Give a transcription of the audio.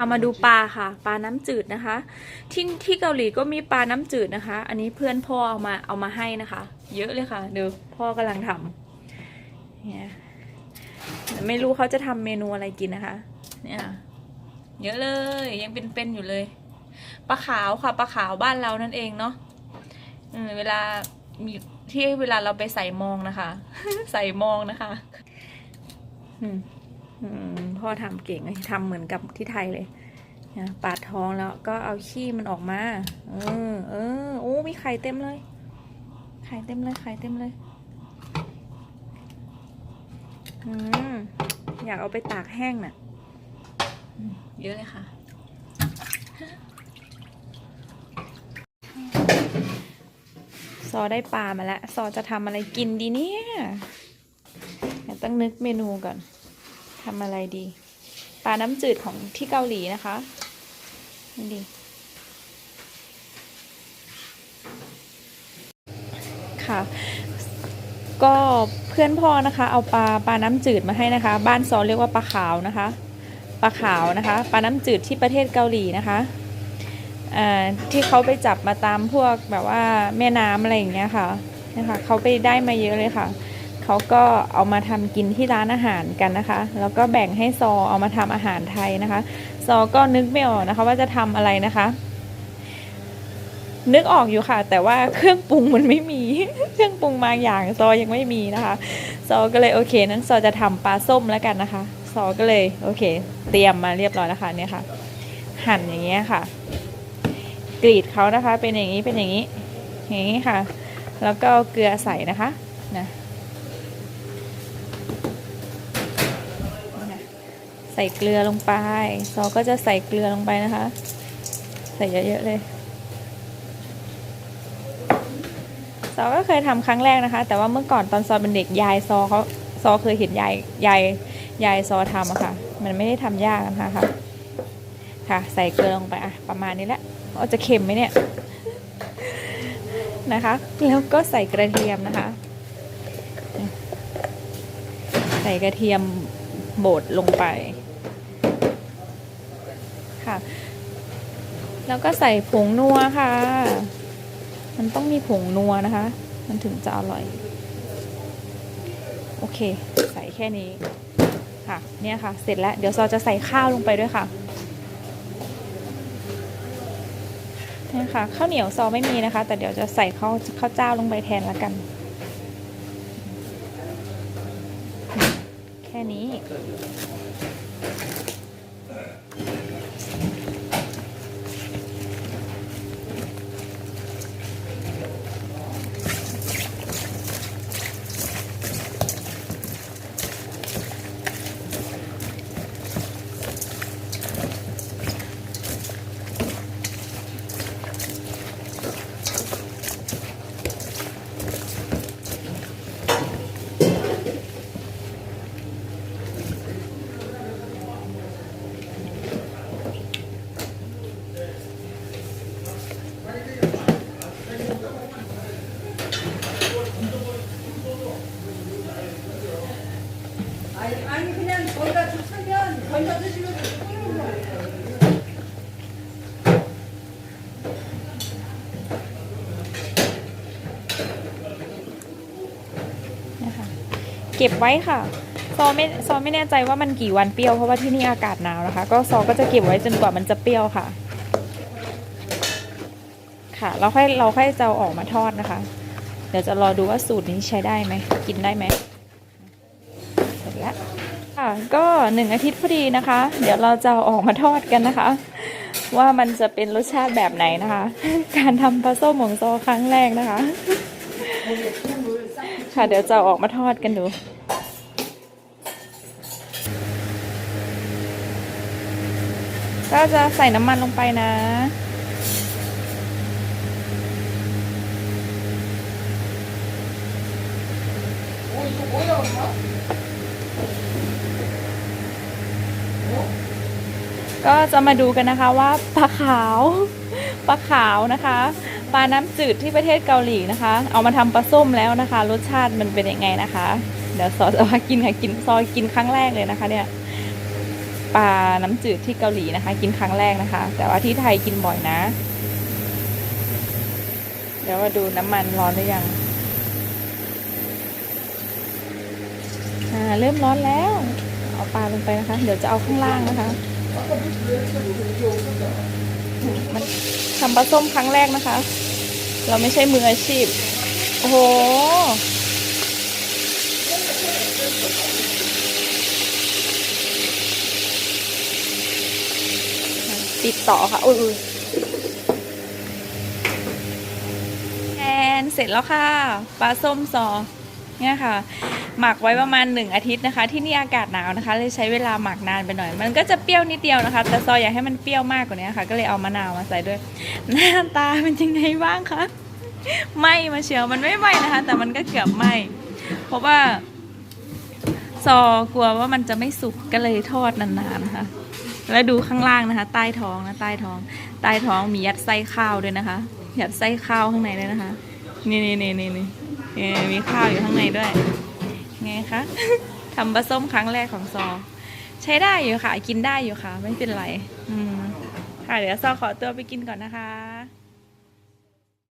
เอามาดูปลาค่ะ ปลาน้ำจืดนะคะ ที่ที่เกาหลีก็มีปลาน้ำจืดนะคะ อันนี้เพื่อนพ่อเอามาเอามาให้นะคะ เยอะเลยค่ะเดูพ่อกำลังทำเนี่ยไม่รู้เขาจะทำเมนูอะไรกินนะคะ เนี่ยเยอะเลยยังเป็นๆอยู่เลยปลาขาวค่ะปลาขาวบ้านเรานั่นเองเนาะเวลามีที่เวลาเราไปใส่มองนะคะ ใส่มองนะคะอืม พ่อทำเก่งเลยทำเหมือนกับที่ไทยเลยนะปาดท้องแล้วก็เอาขี้มันออกมา เออ เออ โอ้ มีไข่เต็มเลย ไข่เต็มเลย ไข่เต็มเลย อืม อยากเอาไปตากแห้งน่ะอืมเยอะเลยค่ะ ซอได้ปลามาแล้ว ซอจะทำอะไรกินดีเนี่ยเดี๋ยวต้องนึกเมนูก่อน ทำอะไรดี ปลาน้ำจืดของที่เกาหลีนะคะนี่ดีค่ะ ก็เพื่อนพ่อนะคะเอาปลาปลาน้ำจืดมาให้นะคะ บ้านซอเรียกว่าปลาขาวนะคะปลาขาวนะคะปลาน้ำจืดที่ประเทศเกาหลีนะคะที่เขาไปจับมาตามพวกแบบว่าแม่น้ำอะไรอย่างเงี้ยค่ะนะคะเขาไปได้มาเยอะเลยค่ะ เขาก็เอามาทำกินที่ร้านอาหารกันนะคะ แล้วก็แบ่งให้ซอเอามาทำอาหารไทยนะคะ ซอก็นึกไม่ออกนะคะ ว่าจะทำอะไรนะคะ นึกออกอยู่ค่ะ แต่ว่าเครื่องปรุงมันไม่มี เครื่องปรุงบางอย่างซอยังไม่มีนะคะ ซอก็เลยโอเคนั้นซอจะทำปลาส้มแล้วกันนะคะ ซอก็เลยโอเค เตรียมมาเรียบร้อยแล้วค่ะเนี่ยค่ะ หั่นอย่างเงี้ยค่ะ กรีดเขานะคะ เป็นอย่างนี้เป็นอย่างนี้อย่างนี้ค่ะ แล้วก็เกลือใส่นะคะนะ ใส่เกลือลงไป ซอก็จะใส่เกลือลงไปนะคะ ใส่เยอะๆเลย ซอก็เคยทำครั้งแรกนะคะ แต่ว่าเมื่อก่อนตอนซอเป็นเด็กยายซอเขาซอเคยเห็นยายยายยายซอทำอะค่ะ มันไม่ได้ทำยากนะคะค่ะ ค่ะ ใส่เกลือลงไปอะประมาณนี้แหละเอาจะเค็มไหมเนี่ยนะคะ แล้วก็ใส่กระเทียมนะคะ ใส่กระเทียมบดลงไป ค่ะ แล้วก็ใส่ผงนัวค่ะ มันต้องมีผงนัวนะคะ มันถึงจะอร่อย โอเค ใส่แค่นี้ค่ะ เนี่ยค่ะ เสร็จแล้ว เดี๋ยวซอจะใส่ข้าวลงไปด้วยค่ะเนี่ยค่ะข้าวเหนียวซอไม่มีนะคะ แต่เดี๋ยวจะใส่ข้าวข้าวเจ้าลงไปแทนละกัน แค่นี้ เก็บไว้ค่ะ ซอไม่ซอไม่แน่ใจว่ามันกี่วันเปรี้ยวเพราะว่าที่นี่อากาศหนาวนะคะ ก็ซอก็จะเก็บไว้จนกว่ามันจะเปรี้ยวค่ะ ค่ะเราค่อยเราค่อยจะออกมาทอดนะคะ เดี๋ยวจะรอดูว่าสูตรนี้ใช้ได้ไหมกินได้ไหมเสร็จแล้วค่ะก็หนึ่งอาทิตย์พอดีนะคะ เดี๋ยวเราจะออกมาทอดกันนะคะ ว่ามันจะเป็นรสชาติแบบไหนนะคะ การทำปลาส้มของซอครั้งแรกนะคะ ค่ะเดี๋ยวจะอออกมาทอดกันดูก็จะใส่น้ำมันลงไปนะ ก็จะมาดูกันนะคะว่าปลาขาว ปลาขาวนะคะ ปลาน้ำจืดที่ประเทศเกาหลีนะคะ เอามาทำปลาส้มแล้วนะคะ รสชาติมันเป็นยังไงนะคะ เดี๋ยวซอจะมากินค่ะกินซอยกินครั้งแรกเลยนะคะ เนี่ยปลาน้ำจืดที่เกาหลีนะคะ กินครั้งแรกนะคะ แต่ว่าที่ไทยกินบ่อยนะ เดี๋ยวมาดูน้ำมันร้อนหรือยังอ่าเริ่มร้อนแล้ว เอาปลาลงไปนะคะ เดี๋ยวจะเอาข้างล่างนะคะ มันทำปลาส้มครั้งแรกนะคะ เราไม่ใช่มืออาชีพ โอ้โห ติดต่อค่ะอุ้ยอุ้ยแอนเสร็จแล้วค่ะ ปลาส้มซอเนี่ยค่ะ หมักไว้ประมาณหนึ่งอาทิตย์นะคะ ที่นี่อากาศหนาวนะคะ เลยใช้เวลาหมักนานไปหน่อย มันก็จะเปรี้ยวนิดเดียวนะคะ แต่ซอยอยากให้มันเปรี้ยวมากกว่านี้ค่ะ ก็เลยเอามะนาวมาใส่ด้วย หน้าตาเป็นยังไงบ้างคะไหมมาเชียวมันไม่ไหมนะคะ แต่มันก็เกือบไหมเพราะว่า ซอกลัวว่ามันจะไม่สุกก็เลยทอดนานๆนะคะแล้วดูข้างล่างนะคะ ใต้ท้องนะใต้ท้อง ใต้ท้องมียัดไส้ข้าวด้วยนะคะ ยัดไส้ข้าวข้างในด้วยนะคะ นี่นี่นี่นี่นี่เอ่มีข้าวอยู่ข้างในด้วย ไงคะ ทำปลาส้มครั้งแรกของซอ ใช้ได้อยู่ค่ะ กินได้อยู่ค่ะ ไม่เป็นไร อืม ค่ะ เดี๋ยวซอขอตัวไปกินก่อนนะคะ